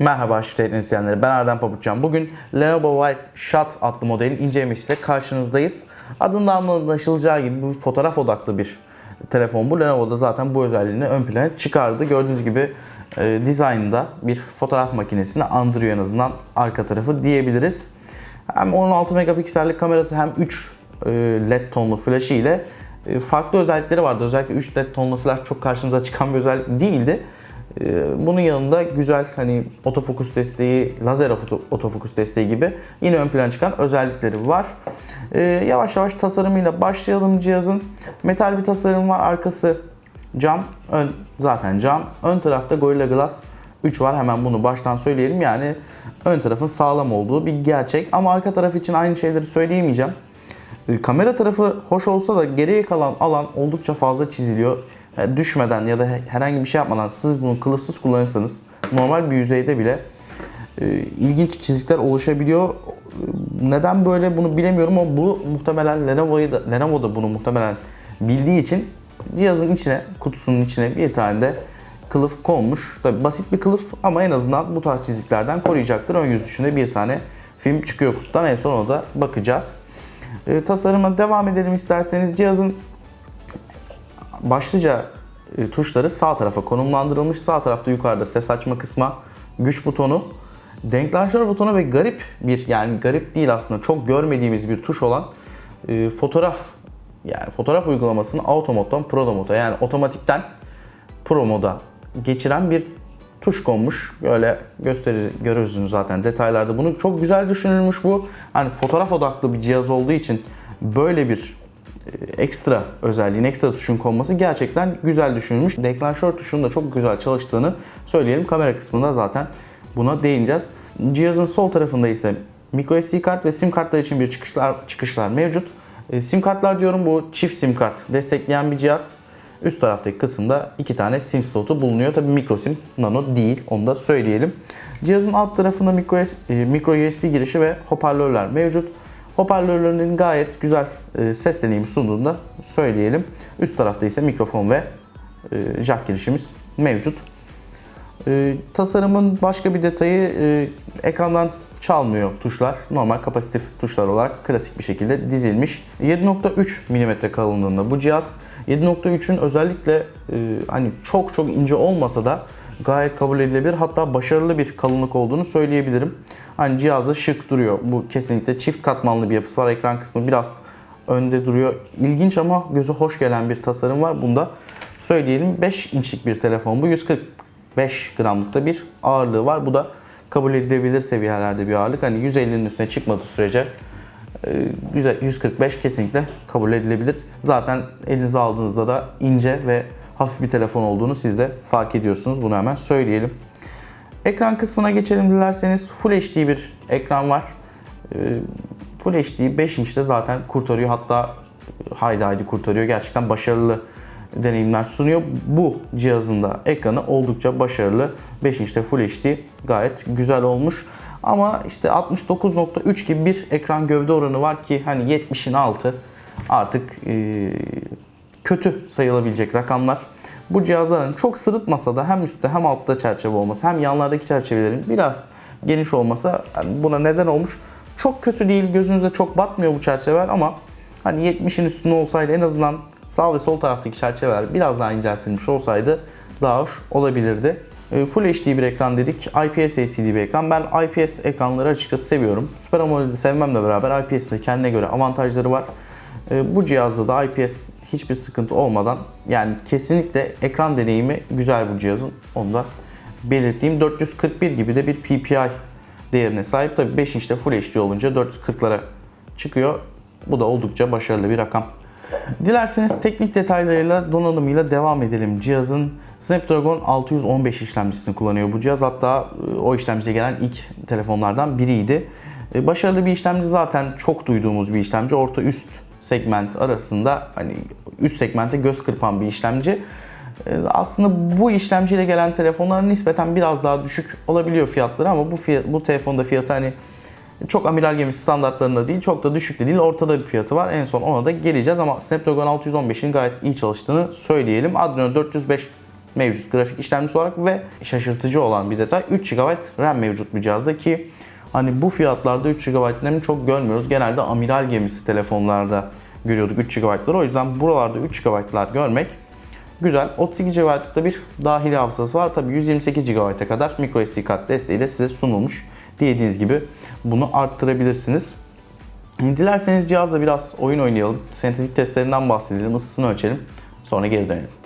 Merhaba Teknik izleyenleri, ben Erdem Pabuçcan. Bugün Lenovo Vibe Shot adlı modelin incelemesiyle karşınızdayız. Adından anlaşılacağı gibi bu fotoğraf odaklı bir telefon bu. Lenovo da zaten bu özelliğini ön plana çıkardı. Gördüğünüz gibi e, dizaynında bir fotoğraf makinesini andırıyor en azından arka tarafı diyebiliriz. Hem 16 megapiksellik kamerası hem 3 e, led tonlu flaşı ile e, farklı özellikleri vardı. Özellikle 3 led tonlu flash çok karşımıza çıkan bir özellik değildi. Ee, Bunun yanında güzel hani otofokus desteği, lazer oto- otofokus desteği gibi yine ön plana çıkan özellikleri var. Ee, yavaş yavaş tasarımıyla başlayalım cihazın. Metal bir tasarım var. Arkası cam, ön zaten cam. Ön tarafta Gorilla Glass 3 var. Hemen bunu baştan söyleyelim. Yani ön tarafın sağlam olduğu bir gerçek. Ama arka taraf için aynı şeyleri söyleyemeyeceğim. E, Kamera tarafı hoş olsa da geriye kalan alan oldukça fazla çiziliyor. E, Düşmeden ya da he- herhangi bir şey yapmadan siz bunu kılıfsız kullanırsanız normal bir yüzeyde bile e, ilginç çizikler oluşabiliyor. Neden böyle bunu bilemiyorum ama bu muhtemelen Lenovo'yu da, Lenovo da bunu muhtemelen bildiği için cihazın içine, kutusunun içine bir tane de kılıf konmuş. Tabi basit bir kılıf ama en azından bu tarz çiziklerden koruyacaktır. Ön yüz dışında bir tane film çıkıyor kutudan. En son ona da bakacağız. E, tasarıma devam edelim isterseniz. Cihazın başlıca e, tuşları sağ tarafa konumlandırılmış. Sağ tarafta yukarıda ses açma kısmı, güç butonu, denklanşör butonu ve garip bir yani garip değil aslında çok görmediğimiz bir tuş olan e, fotoğraf yani fotoğraf uygulamasını auto moddan pro moda yani otomatikten pro moda geçiren bir tuş konmuş. Böyle gösterir, görürsünüz zaten detaylarda. Bunu çok güzel düşünülmüş bu. Hani fotoğraf odaklı bir cihaz olduğu için böyle bir ekstra özelliğin, ekstra tuşun konması gerçekten güzel düşünülmüş. Deklanşör tuşunun da çok güzel çalıştığını söyleyelim. Kamera kısmında zaten buna değineceğiz. Cihazın sol tarafında ise microSD kart ve sim kartlar için bir çıkışlar çıkışlar mevcut. E, Sim kartlar diyorum bu çift sim kart destekleyen bir cihaz. Üst taraftaki kısımda iki tane sim slotu bulunuyor. Tabii micro sim, nano değil. Onu da söyleyelim. Cihazın alt tarafında micro, e, micro USB girişi ve hoparlörler mevcut. Hoparlörlerinin gayet güzel e, ses deneyimi sunduğunu da söyleyelim. Üst tarafta ise mikrofon ve e, jack girişimiz mevcut. E, tasarımın başka bir detayı e, ekrandan çalmıyor tuşlar. Normal kapasitif tuşlar olarak klasik bir şekilde dizilmiş. 7.3 mm kalınlığında bu cihaz. 7.3'ün özellikle e, hani çok çok ince olmasa da gayet kabul edilebilir hatta başarılı bir kalınlık olduğunu söyleyebilirim. Hani cihazda şık duruyor. Bu kesinlikle çift katmanlı bir yapısı var. Ekran kısmı biraz önde duruyor. İlginç ama göze hoş gelen bir tasarım var. Bunda söyleyelim 5 inçlik bir telefon bu. 145 gramlıkta bir ağırlığı var. Bu da kabul edilebilir seviyelerde bir ağırlık. Hani 150'nin üstüne çıkmadığı sürece e, güzel 145 kesinlikle kabul edilebilir. Zaten elinize aldığınızda da ince ve hafif bir telefon olduğunu siz de fark ediyorsunuz. Bunu hemen söyleyelim. Ekran kısmına geçelim dilerseniz. Full HD bir ekran var. Ee, Full HD 5 inçte zaten kurtarıyor. Hatta haydi haydi kurtarıyor. Gerçekten başarılı deneyimler sunuyor. Bu cihazın da ekranı oldukça başarılı. 5 inçte Full HD gayet güzel olmuş. Ama işte 69.3 gibi bir ekran gövde oranı var ki hani 70'in altı artık e, kötü sayılabilecek rakamlar. Bu cihazların çok sırıtmasa da hem üstte hem altta çerçeve olması hem yanlardaki çerçevelerin biraz geniş olması buna neden olmuş. Çok kötü değil gözünüze çok batmıyor bu çerçeveler ama hani 70'in üstünde olsaydı en azından sağ ve sol taraftaki çerçeveler biraz daha inceltilmiş olsaydı daha hoş olabilirdi. E, Full HD bir ekran dedik. IPS LCD bir ekran. Ben IPS ekranları açıkçası seviyorum. Super AMOLED'i sevmemle beraber IPS'in de kendine göre avantajları var. E, Bu cihazda da IPS hiçbir sıkıntı olmadan yani kesinlikle ekran deneyimi güzel bu cihazın. Onu da belirttiğim 441 gibi de bir PPI değerine sahip. Tabii 5 inçte Full HD olunca 440'lara çıkıyor. Bu da oldukça başarılı bir rakam. Dilerseniz teknik detaylarıyla donanımıyla devam edelim. Cihazın Snapdragon 615 işlemcisini kullanıyor bu cihaz. Hatta e, o işlemciye gelen ilk telefonlardan biriydi. E, Başarılı bir işlemci zaten çok duyduğumuz bir işlemci. Orta üst segment arasında hani üst segmente göz kırpan bir işlemci. E, Aslında bu işlemciyle gelen telefonlar nispeten biraz daha düşük olabiliyor fiyatları ama bu fiyat, bu telefonda fiyatı hani çok amiral gemisi standartlarında değil, çok da düşük de değil, ortada bir fiyatı var. En son ona da geleceğiz ama Snapdragon 615'in gayet iyi çalıştığını söyleyelim. Adreno 405 mevcut grafik işlemcisi olarak ve şaşırtıcı olan bir detay 3 GB RAM mevcut bir cihazda ki hani bu fiyatlarda 3 GB RAM'i çok görmüyoruz. Genelde amiral gemisi telefonlarda görüyorduk 3 GB'ları. O yüzden buralarda 3 GB'lar görmek güzel. 32 GB'lıkta bir dahili hafızası var. Tabii 128 GB'a kadar microSD kart desteği de size sunulmuş. Dilediğiniz gibi bunu arttırabilirsiniz. Dilerseniz cihazla biraz oyun oynayalım. Sentetik testlerinden bahsedelim, ısısını ölçelim. Sonra geri dönelim.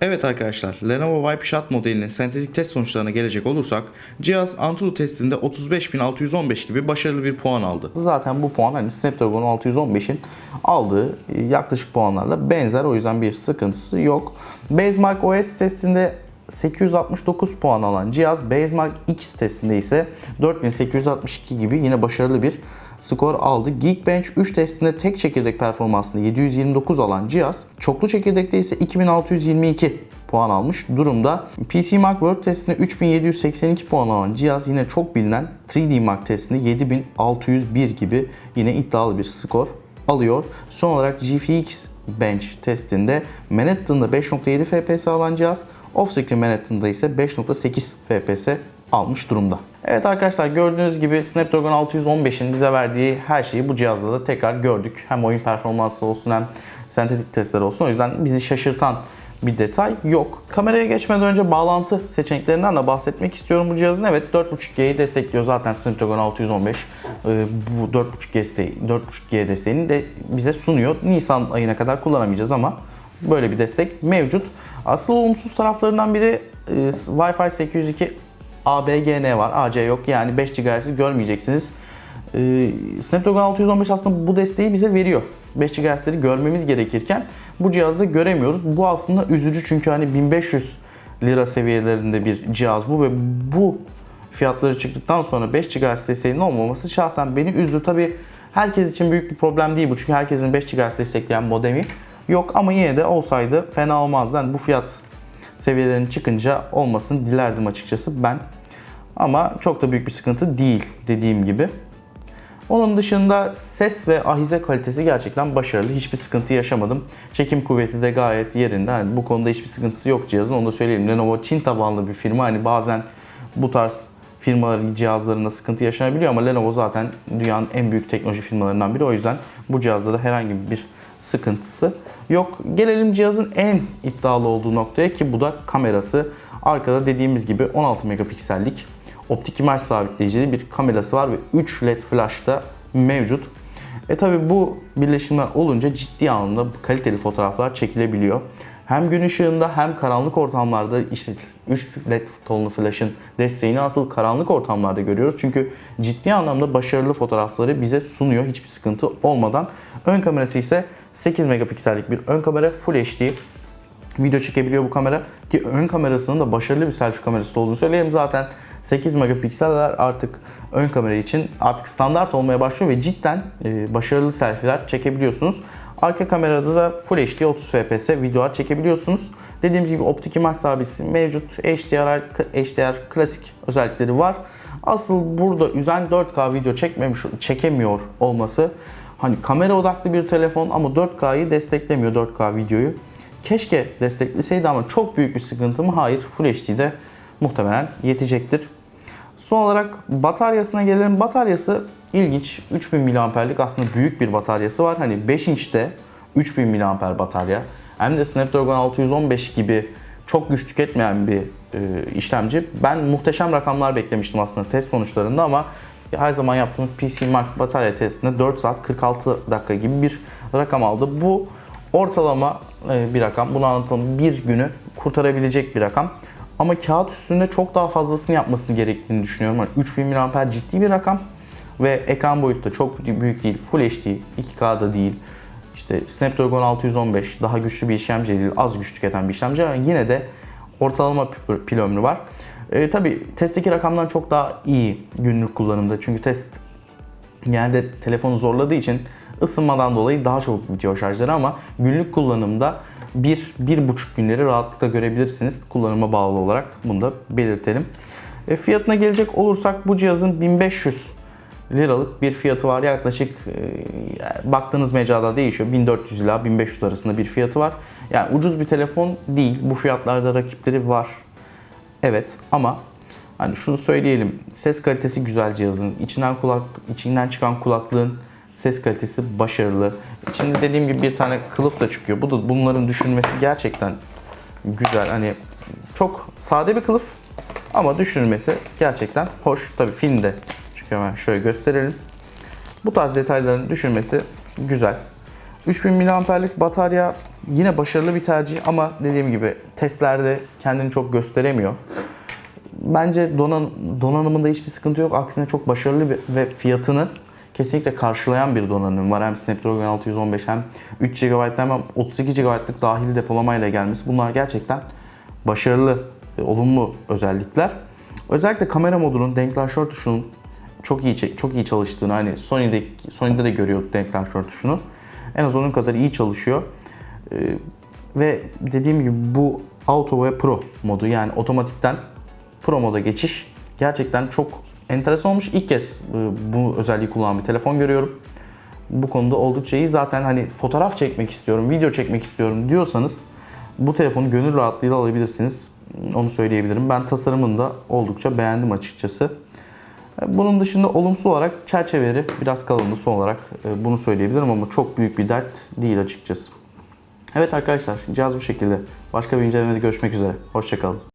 Evet arkadaşlar, Lenovo Vibe modelinin sentetik test sonuçlarına gelecek olursak, cihaz Antutu testinde 35615 gibi başarılı bir puan aldı. Zaten bu puan hani Snapdragon 615'in aldığı e, yaklaşık puanlarla benzer o yüzden bir sıkıntısı yok. Basemark OS testinde 869 puan alan cihaz Basemark X testinde ise 4862 gibi yine başarılı bir skor aldı. Geekbench 3 testinde tek çekirdek performansında 729 alan cihaz, çoklu çekirdekte ise 2622 puan almış durumda. PC Mark World testinde 3782 puan alan cihaz yine çok bilinen 3D Mark testinde 7601 gibi yine iddialı bir skor alıyor. Son olarak GFX Bench testinde Manhattan'da 5.7 FPS alan cihaz, Offscreen Manhattan'da ise 5.8 FPS almış durumda. Evet arkadaşlar gördüğünüz gibi Snapdragon 615'in bize verdiği her şeyi bu cihazda da tekrar gördük. Hem oyun performansı olsun hem sentetik testler olsun. O yüzden bizi şaşırtan bir detay yok. Kameraya geçmeden önce bağlantı seçeneklerinden de bahsetmek istiyorum bu cihazın. Evet 4.5G'yi destekliyor zaten Snapdragon 615. Ee, bu 4.5G desteği, 4.5G desteğini de bize sunuyor. Nisan ayına kadar kullanamayacağız ama böyle bir destek mevcut. Asıl olumsuz taraflarından biri e, Wi-Fi 802 ABGN var. AC yok. Yani 5 GHz'i görmeyeceksiniz. Ee, Snapdragon 615 aslında bu desteği bize veriyor. 5 GHz'leri görmemiz gerekirken bu cihazda göremiyoruz. Bu aslında üzücü çünkü hani 1500 lira seviyelerinde bir cihaz bu ve bu fiyatları çıktıktan sonra 5 GHz desteğinin olmaması şahsen beni üzdü. Tabi herkes için büyük bir problem değil bu çünkü herkesin 5 GHz destekleyen modemi yok ama yine de olsaydı fena olmazdı. Yani bu fiyat seviyelerinin çıkınca olmasını dilerdim açıkçası ben. Ama çok da büyük bir sıkıntı değil dediğim gibi. Onun dışında ses ve ahize kalitesi gerçekten başarılı. Hiçbir sıkıntı yaşamadım. Çekim kuvveti de gayet yerinde. Yani bu konuda hiçbir sıkıntısı yok cihazın. Onu da söyleyeyim. Lenovo Çin tabanlı bir firma. Hani bazen bu tarz firmaların cihazlarında sıkıntı yaşanabiliyor ama Lenovo zaten dünyanın en büyük teknoloji firmalarından biri. O yüzden bu cihazda da herhangi bir sıkıntısı yok. Gelelim cihazın en iddialı olduğu noktaya ki bu da kamerası. Arkada dediğimiz gibi 16 megapiksellik optik imaj sabitleyicili bir kamerası var ve 3 led flash da mevcut. E tabi bu birleşimler olunca ciddi anlamda kaliteli fotoğraflar çekilebiliyor. Hem gün ışığında hem karanlık ortamlarda işte 3 led tonlu flash'ın desteğini asıl karanlık ortamlarda görüyoruz. Çünkü ciddi anlamda başarılı fotoğrafları bize sunuyor hiçbir sıkıntı olmadan. Ön kamerası ise 8 megapiksellik bir ön kamera Full HD video çekebiliyor bu kamera ki ön kamerasının da başarılı bir selfie kamerası olduğunu söyleyelim zaten 8 megapikseller artık ön kamera için artık standart olmaya başlıyor ve cidden e, başarılı selfie'ler çekebiliyorsunuz. Arka kamerada da Full HD 30 fps videolar çekebiliyorsunuz. Dediğimiz gibi optik imaj sabisi mevcut. HDR, HDR klasik özellikleri var. Asıl burada üzen 4K video çekmemiş, çekemiyor olması. Hani kamera odaklı bir telefon ama 4K'yı desteklemiyor 4K videoyu. Keşke destekleseydi ama çok büyük bir sıkıntı mı? Hayır. Full HD'de muhtemelen yetecektir. Son olarak bataryasına gelelim. Bataryası ilginç. 3000 mAh'lik aslında büyük bir bataryası var. Hani 5 inçte 3000 mAh batarya. Hem de Snapdragon 615 gibi çok güç tüketmeyen bir e, işlemci. Ben muhteşem rakamlar beklemiştim aslında test sonuçlarında ama her zaman yaptığımız PC Mark batarya testinde 4 saat 46 dakika gibi bir rakam aldı. Bu ortalama e, bir rakam. Bunu anlatalım. Bir günü kurtarabilecek bir rakam. Ama kağıt üstünde çok daha fazlasını yapmasını gerektiğini düşünüyorum. Yani 3000 mAh ciddi bir rakam ve ekran boyutu da çok büyük değil. Full HD, 2K'da değil. İşte Snapdragon 615 daha güçlü bir işlemci değil, az güç tüketen bir işlemci ama yine de ortalama pil ömrü var. E, tabii testteki rakamdan çok daha iyi günlük kullanımda. Çünkü test genelde telefonu zorladığı için ısınmadan dolayı daha çabuk bitiyor şarjları ama günlük kullanımda 1-1,5 günleri rahatlıkla görebilirsiniz kullanıma bağlı olarak. Bunu da belirtelim. E, fiyatına gelecek olursak bu cihazın 1500 liralık bir fiyatı var. Yaklaşık e, baktığınız mecrada değişiyor. 1400 ila 1500 arasında bir fiyatı var. Yani ucuz bir telefon değil. Bu fiyatlarda rakipleri var. Evet ama hani şunu söyleyelim. Ses kalitesi güzel cihazın. İçinden kulak içinden çıkan kulaklığın ses kalitesi başarılı. İçinde dediğim gibi bir tane kılıf da çıkıyor. Bu da bunların düşünülmesi gerçekten güzel. Hani çok sade bir kılıf ama düşünülmesi gerçekten hoş. Tabii filmde çıkıyor hemen şöyle gösterelim. Bu tarz detayların düşünmesi güzel. 3000 mAh'lik batarya yine başarılı bir tercih ama dediğim gibi testlerde kendini çok gösteremiyor. Bence donan, donanımında hiçbir sıkıntı yok. Aksine çok başarılı bir, ve fiyatını kesinlikle karşılayan bir donanım var. Hem Snapdragon 615 hem 3 GB hem 32 GB'lık dahili depolamayla gelmesi. Bunlar gerçekten başarılı, e, olumlu özellikler. Özellikle kamera modunun denklaşör tuşunun çok iyi çok iyi çalıştığını hani Sony'de Sony'de de görüyorduk denklaşör tuşunu. En az onun kadar iyi çalışıyor. Ee, ve dediğim gibi bu Auto ve Pro modu yani otomatikten Pro moda geçiş gerçekten çok enteresan olmuş. İlk kez e, bu özelliği kullanan bir telefon görüyorum. Bu konuda oldukça iyi. Zaten hani fotoğraf çekmek istiyorum, video çekmek istiyorum diyorsanız bu telefonu gönül rahatlığıyla alabilirsiniz. Onu söyleyebilirim. Ben tasarımını da oldukça beğendim açıkçası. Bunun dışında olumsuz olarak çerçeveleri biraz kalındı son olarak e, bunu söyleyebilirim ama çok büyük bir dert değil açıkçası. Evet arkadaşlar cihaz bu şekilde. Başka bir incelemede görüşmek üzere. Hoşçakalın.